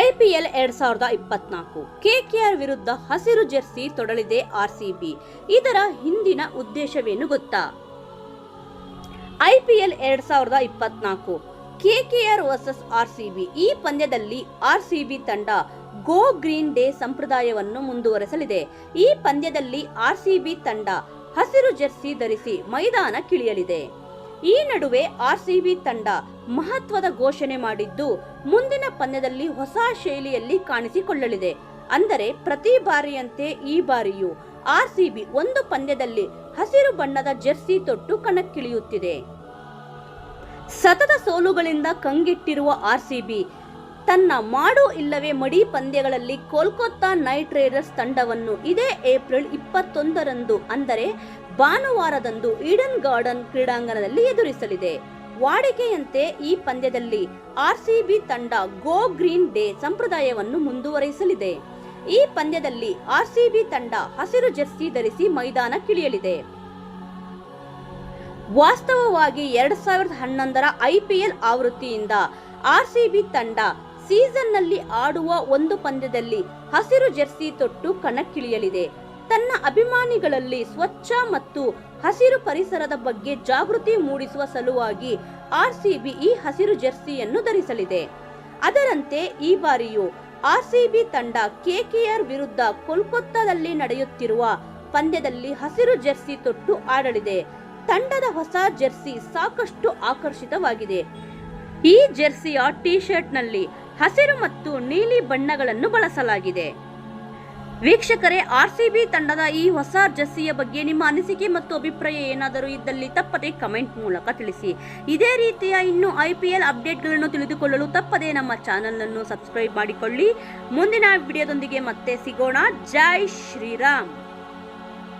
IPL ಎರಡ್ ಸಾವಿರದ ಇಪ್ಪತ್ನಾಲ್ಕು. ಕೆಕೆಆರ್ ವಿರುದ್ಧ ಹಸಿರು ಜೆರ್ಸಿ ತೊಡಲಿದೆ ಆರ್ಸಿಬಿ ಇದರ ಹಿಂದಿನ ಉದ್ದೇಶವೇನು ಗೊತ್ತಾ? ಐಪಿಎಲ್ ಎರಡ್ ಸಾವಿರದ ಇಪ್ಪತ್ನಾಲ್ಕು. ಕೆಕೆಆರ್ ವರ್ಸಸ್ ಆರ್ಸಿಬಿ ಈ ಪಂದ್ಯದಲ್ಲಿ ಆರ್ಸಿಬಿ ತಂಡ ಗೋ ಗ್ರೀನ್ ಡೇ ಸಂಪ್ರದಾಯವನ್ನು ಮುಂದುವರೆಸಲಿದೆ. ಈ ಪಂದ್ಯದಲ್ಲಿ ಆರ್ಸಿಬಿ ತಂಡ ಹಸಿರು ಜೆರ್ಸಿ ಧರಿಸಿ ಮೈದಾನಕ್ಕಿಳಿಯಲಿದೆ. ಈ ನಡುವೆ ಆರ್ಸಿಬಿ ತಂಡ ಮಹತ್ವದ ಘೋಷಣೆ ಮಾಡಿದ್ದು ಮುಂದಿನ ಪಂದ್ಯದಲ್ಲಿ ಹೊಸ ಶೈಲಿಯಲ್ಲಿ ಕಾಣಿಸಿಕೊಳ್ಳಲಿದೆ. ಅಂದರೆ ಪ್ರತಿ ಬಾರಿಯಂತೆ ಈ ಬಾರಿಯೂ ಆರ್ಸಿಬಿ ಒಂದು ಪಂದ್ಯದಲ್ಲಿ ಹಸಿರು ಬಣ್ಣದ ಜೆರ್ಸಿ ತೊಟ್ಟು ಕಣಕ್ಕಿಳಿಯುತ್ತಿದೆ. ಸತತ ಸೋಲುಗಳಿಂದ ಕಂಗೆಟ್ಟಿರುವ ಆರ್ಸಿಬಿ ತನ್ನ ಮಾಡು ಇಲ್ಲವೇ ಮಡಿ ಪಂದ್ಯಗಳಲ್ಲಿ ಕೋಲ್ಕತ್ತಾ ನೈಟ್ ರೈಡರ್ಸ್ ತಂಡವನ್ನು ಇದೇ ಏಪ್ರಿಲ್ ಇಪ್ಪತ್ತೊಂದರಂದು, ಅಂದರೆ ಭಾನುವಾರದಂದು ಈಡನ್ ಗಾರ್ಡನ್ ಕ್ರೀಡಾಂಗಣದಲ್ಲಿ ಎದುರಿಸಲಿದೆ. ವಾಡಿಕೆಯಂತೆ ಈ ಪಂದ್ಯದಲ್ಲಿ ಆರ್ಸಿಬಿ ತಂಡ ಗೋ ಗ್ರೀನ್ ಡೇ ಸಂಪ್ರದಾಯವನ್ನು ಮುಂದುವರಿಸಲಿದೆ. ಈ ಪಂದ್ಯದಲ್ಲಿ ಆರ್ಸಿಬಿ ತಂಡ ಹಸಿರು ಜೆರ್ಸಿ ಧರಿಸಿ ಮೈದಾನಕ್ಕಿಳಿಯಲಿದೆ ವಾಸ್ತವವಾಗಿ ಎರಡ್ ಸಾವಿರದ ಹನ್ನೊಂದರ ಐಪಿಎಲ್ ಆವೃತ್ತಿಯಿಂದ ಆರ್ಸಿಬಿ ತಂಡ ಸೀಸನ್ನಲ್ಲಿ ಆಡುವ ಒಂದು ಪಂದ್ಯದಲ್ಲಿ ಹಸಿರು ಜೆರ್ಸಿ ತೊಟ್ಟು ಕಣಕ್ಕಿಳಿಯಲಿದೆ. ತನ್ನ ಅಭಿಮಾನಿಗಳಲ್ಲಿ ಸ್ವಚ್ಛ ಮತ್ತು ಹಸಿರು ಪರಿಸರದ ಬಗ್ಗೆ ಜಾಗೃತಿ ಮೂಡಿಸುವ ಸಲುವಾಗಿ ಆರ್ಸಿಬಿ ಈ ಹಸಿರು ಜೆರ್ಸಿಯನ್ನು ಧರಿಸಲಿದೆ. ಅದರಂತೆ ಈ ಬಾರಿಯು ಆರ್ಸಿಬಿ ತಂಡ ಕೆಕೆಆರ್ ವಿರುದ್ಧ ಕೋಲ್ಕತ್ತಾದಲ್ಲಿ ನಡೆಯುತ್ತಿರುವ ಪಂದ್ಯದಲ್ಲಿ ಹಸಿರು ಜೆರ್ಸಿ ತೊಟ್ಟು ಆಡಲಿದೆ. ತಂಡದ ಹೊಸ ಜೆರ್ಸಿ ಸಾಕಷ್ಟು ಆಕರ್ಷಿತವಾಗಿದೆ. ಈ ಜೆರ್ಸಿಯ ಟಿ ಶರ್ಟ್ನಲ್ಲಿ ಹಸಿರು ಮತ್ತು ನೀಲಿ ಬಣ್ಣಗಳನ್ನು ಬಳಸಲಾಗಿದೆ. ವೀಕ್ಷಕರೇ, ಆರ್ಸಿಬಿ ತಂಡದ ಈ ಹೊಸ ಜರ್ಸಿಯ ಬಗ್ಗೆ ನಿಮ್ಮ ಅನಿಸಿಕೆ ಮತ್ತು ಅಭಿಪ್ರಾಯ ಏನಾದರೂ ಇದ್ದಲ್ಲಿ ತಪ್ಪದೆ ಕಮೆಂಟ್ ಮೂಲಕ ತಿಳಿಸಿ. ಇದೇ ರೀತಿಯ ಇನ್ನು ಐ ಪಿ ಎಲ್ ಅಪ್ಡೇಟ್ಗಳನ್ನು ತಿಳಿದುಕೊಳ್ಳಲು ತಪ್ಪದೆ ನಮ್ಮ ಚಾನಲನ್ನು ಸಬ್ಸ್ಕ್ರೈಬ್ ಮಾಡಿಕೊಳ್ಳಿ. ಮುಂದಿನ ವಿಡಿಯೋದೊಂದಿಗೆ ಮತ್ತೆ ಸಿಗೋಣ. ಜೈ ಶ್ರೀರಾಮ್!